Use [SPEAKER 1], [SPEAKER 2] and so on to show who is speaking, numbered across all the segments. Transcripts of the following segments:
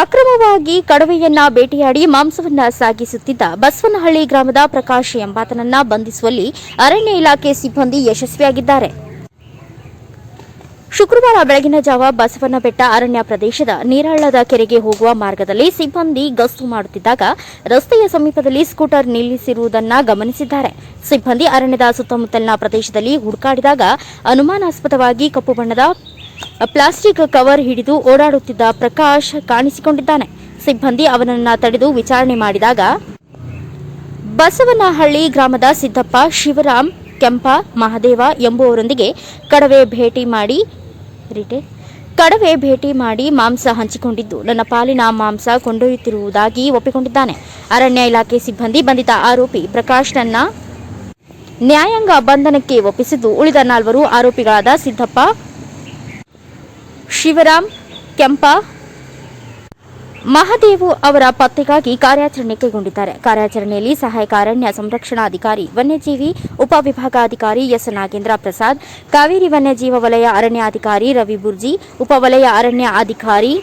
[SPEAKER 1] ಅಕ್ರಮವಾಗಿ ಕಡವೆಯನ್ನ ಬೇಟೆಯಾಡಿ ಮಾಂಸವನ್ನ ಸಾಗಿಸುತ್ತಿದ್ದ ಬಸವನಹಳ್ಳಿ ಗ್ರಾಮದ ಪ್ರಕಾಶ್ ಎಂಬಾತನನ್ನ ಬಂಧಿಸುವಲ್ಲಿ ಅರಣ್ಯ ಇಲಾಖೆ ಸಿಬ್ಬಂದಿ ಯಶಸ್ವಿಯಾಗಿದ್ದಾರೆ. ಶುಕ್ರವಾರ ಬೆಳಗಿನ ಜಾವ ಬಸವನಬೆಟ್ಟ ಅರಣ್ಯ ಪ್ರದೇಶದ ನೀರಾಳದ ಕೆರೆಗೆ ಹೋಗುವ ಮಾರ್ಗದಲ್ಲಿ ಸಿಬ್ಬಂದಿ ಗಸ್ತು ಮಾಡುತ್ತಿದ್ದಾಗ ರಸ್ತೆಯ ಸಮೀಪದಲ್ಲಿ ಸ್ಕೂಟರ್ ನಿಲ್ಲಿಸಿರುವುದನ್ನ ಗಮನಿಸಿದ್ದಾರೆ. ಸಿಬ್ಬಂದಿ ಅರಣ್ಯದ ಸುತ್ತಮುತ್ತಲಿನ ಪ್ರದೇಶದಲ್ಲಿ ಹುಡುಕಾಡಿದಾಗ ಅನುಮಾನಾಸ್ಪದವಾಗಿ ಕಪ್ಪು ಬಣ್ಣದ ಪ್ಲಾಸ್ಟಿಕ್ ಕವರ್ ಹಿಡಿದು ಓಡಾಡುತ್ತಿದ್ದ ಪ್ರಕಾಶ್ ಕಾಣಿಸಿಕೊಂಡಿದ್ದಾನೆ. ಸಿಬ್ಬಂದಿ ಅವನನ್ನ ತಡೆದು ವಿಚಾರಣೆ ಮಾಡಿದಾಗ, ಬಸವನಹಳ್ಳಿ ಗ್ರಾಮದ ಸಿದ್ದಪ್ಪ, ಶಿವರಾಮ್, ಕೆಂಪ, ಮಹದೇವ ಎಂಬುವರೊಂದಿಗೆ ಕಡವೆ ಭೇಟಿ ಮಾಡಿ ಕಡವೆ ಭೇಟಿ ಮಾಡಿ ಮಾಂಸ ಹಂಚಿಕೊಂಡಿದ್ದು. ನನ್ನ ಪಾಲಿನ ಮಾಂಸ ಕೊಂಡೊಯ್ಯುತ್ತಿರುವುದಾಗಿ ಒಪ್ಪಿಕೊಂಡಿದ್ದಾನೆ. ಅರಣ್ಯ ಇಲಾಖೆ ಸಿಬ್ಬಂದಿ ಬಂಧಿತ ಆರೋಪಿ ಪ್ರಕಾಶ್ನನ್ನ ನ್ಯಾಯಾಂಗ ಬಂಧನಕ್ಕೆ ಒಪ್ಪಿಸಿದ್ದು. ಉಳಿದ ನಾಲ್ವರು ಆರೋಪಿಗಳಾದ ಸಿದ್ದಪ್ಪ ಶಿವರಾಮ್, ಕೆಂಪ. ಮಹದೇವು ಅವರ ಪತ್ತೆಗಾಗಿ ಕಾರ್ಯಾಚರಣೆ ಕೈಗೊಂಡಿದ್ದಾರೆ. ಕಾರ್ಯಾಚರಣೆಯಲ್ಲಿ ಸಹಾಯಕ ಅರಣ್ಯ ಸಂರಕ್ಷಣಾಧಿಕಾರಿ, ವನ್ಯಜೀವಿ ಉಪವಿಭಾಗಾಧಿಕಾರಿ ಎಸ್. ನಾಗೇಂದ್ರ ಪ್ರಸಾದ್, ಕಾವೇರಿ ವನ್ಯಜೀವ ವಲಯ ಅರಣ್ಯಾಧಿಕಾರಿ ರವಿ ಬುರ್ಜಿ ಉಪವಲಯ ಅರಣ್ಯ ಅಧಿಕಾರಿ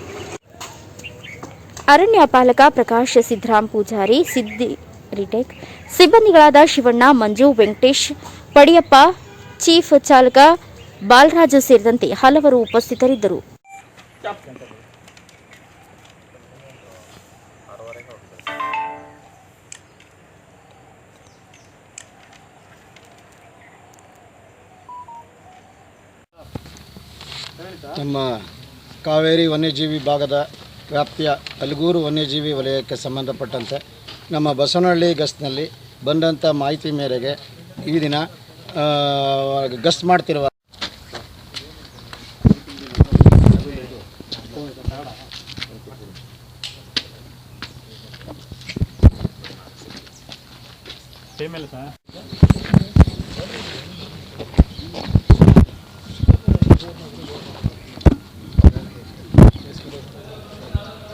[SPEAKER 1] ಅರಣ್ಯ ಪಾಲಕ ಪ್ರಕಾಶ್ ಸಿದ್ದರಾಮ್ ಪೂಜಾರಿ ಸಿದ್ದಿ ರಿಟೇಕ್, ಸಿಬ್ಬಂದಿಗಳಾದ ಶಿವಣ್ಣ, ಮಂಜು, ವೆಂಕಟೇಶ್, ಪಡಿಯಪ್ಪ, ಚೀಫ್ ಚಾಲಕ ಬಾಲರಾಜು ಸೇರಿದಂತೆ ಹಲವರು ಉಪಸ್ಥಿತರಿದ್ದರು.
[SPEAKER 2] ನಮ್ಮ ಕಾವೇರಿ ವನ್ಯಜೀವಿ ಭಾಗದ ವ್ಯಾಪ್ತಿಯ ಅಲ್ಗೂರು ವನ್ಯಜೀವಿ ವಲಯಕ್ಕೆ ಸಂಬಂಧಪಟ್ಟಂತೆ ನಮ್ಮ ಬಸವನಹಳ್ಳಿ ಗಸ್ಟ್ನಲ್ಲಿ ಬಂದಂಥ ಮಾಹಿತಿ ಮೇರೆಗೆ ಈ ದಿನ ಗಸ್ಟ್ ಮಾಡ್ತಿರುವ
[SPEAKER 3] ಇಲ್ಲ ಸರ್.